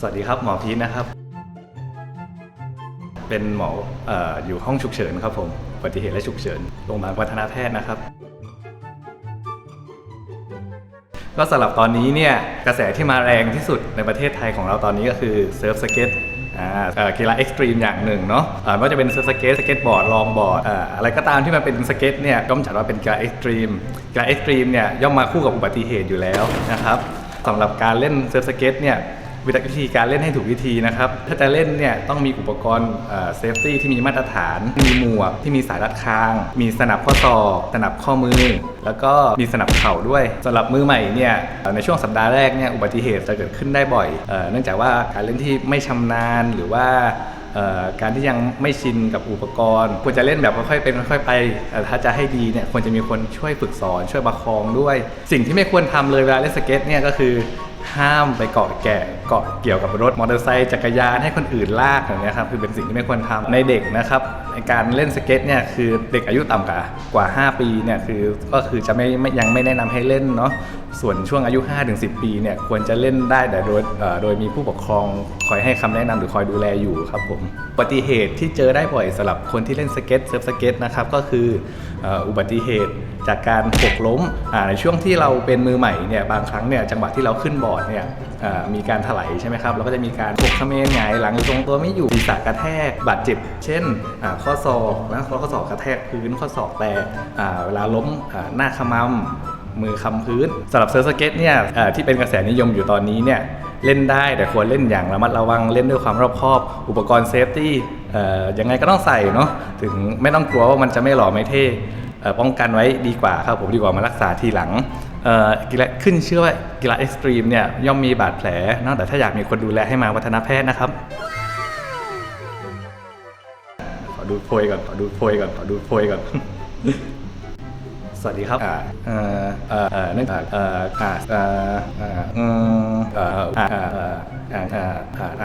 สวัสดีครับหมอพีทนะครับ เป็นหมอเอออยู่ห้องฉุกเฉินครับผมอุบัติเหตุและฉุกเฉินโรงพยาบาลวัฒนาแพทย์นะครับ ก็สำหรับตอนนี้เนี่ยกระแสที่มาแรงที่สุดในประเทศไทยของเราตอนนี้ก็คือเซิร์ฟสเก็ตอ่ากีฬาเอ็กซ์ตรีมอย่างหนึ่อ่าะไม่ว่าจะเป็นเซิร์ฟสเก็ตสเก็ตบอร์ดลองบอร์ดออะไรก็ตามที่มันเป็นสเก็ตเนี่ยย่อมจัดว่าเป็นกีฬาเอ็กซ์ตรีมกีฬาเอ็กซ์ตรีมเนี่ยย่อมมาคู่กับอุบัติเหตุอยู่แล้วนะครับสำหรับการเล่นเซิร์ฟสเก็ตเนี่ย วิธีการเล่นให้ถูกวิธีนะครับ ถ้าจะเล่นเนี่ยต้องมีอุปกรณ์เซฟตี้ที่มีมาตรฐาน มีหมวกที่มีสายรัดคาง มีสนับข้อศอก สนับข้อมือ แล้วก็มีสนับเข่าด้วยสำหรับมือใหม่เนี่ยในช่วงสัปดาห์แรกเนี่ยอุบัติเหตุจะเกิดขึ้นได้บ่อยเนื่องจากว่าการเล่นที่ไม่ชำนาญหรือว่าการที่ยังไม่ชินกับอุปกรณ์ ควรจะเล่นแบบค่อยๆเป็นค่อยๆไปเอ่ถ้าจะให้ดีเนี่ยควรจะมีคนช่วยฝึกสอนช่วยประคองด้วย สิ่งที่ไม่ควรทำเลยเวลาเล่นสเก็ตเนี่ยก็คือ ห้ามไปเกาะแกะเกาะเกี่ยวกับรถมอเตอร์ไซค์จักรยานให้คนอื่นลากอย่างเงี้ยครับคือเป็นสิ่งที่ไม่ควรทำในเด็กนะครับในการเล่นสเก็ตเนี่ยคือเด็กอายุต่ำกว่ากว่า 5 ปีเนี่ยคือก็คือจะไม่ไม่ยังไม่แนะนำให้เล่นเนาะส่วนช่วงอายุ 5-10 ปีเนี่ยควรจะเล่นได้แต่โดยโดยมีผู้ปกครองคอยให้คำแนะนำหรือคอยดูแลอยู่ครับผมอุบัติเหตุที่เจอได้บ่อยสำหรับคนที่เล่นสเก็ตเซิร์ฟสเก็ตนะครับก็คืออุบัติเหตุ จากการหกล้มในช่วงที่เราเป็นมือใหม่เนี่ยบางครั้งเนี่ยจังหวะที่เราขึ้นบอร์ดเนี่ยมีการถลายใช่ไหมครับเราก็จะมีการปกเขมรหงายหลังอยู่ตรงตัวไม่อยู่ศีรษะกระแทกบาดเจ็บ เช่นข้อศอกนะข้อศอกกระแทกพื้นข้อศอกแตกอ่เวลาล้มหน้าขมำมือคำพื้นสำหรับเซิร์ฟสเก็ตเนี่ยที่เป็นกระแสนิยมอยู่ตอนนี้เนี่ยเล่นได้แต่ควรเล่นอย่างระมัดระวังเล่นด้วยความรอบคอบ อุปกรณ์เซฟตี้ยังไงก็ต้องใส่เนาะถึงไม่ต้องกลัวว่ามันจะไม่หล่อไม่เท่ ป้องกันไว้ดีกว่าครับผมดีกว่ามารักษาทีหลังกีฬาขึ้นเชื่อว่ากีฬาเอ็กซ์ตรีมเนี่ยย่อมมีบาดแผลนอะแต่ถ้าอยากมีคนดูแลให้มาวัฒนแพทย์นะครับ ขอดูโพยก่อนขอดูโพยก่อนขอดูโพยก่อนสวัสดีครับอ่าเอ่อเอ่อเอ่อเนื่องจากเอ่ออ่าเอ่อเอ่อเอ่ออ่าอ่าอ่าอ่าอ่อ่า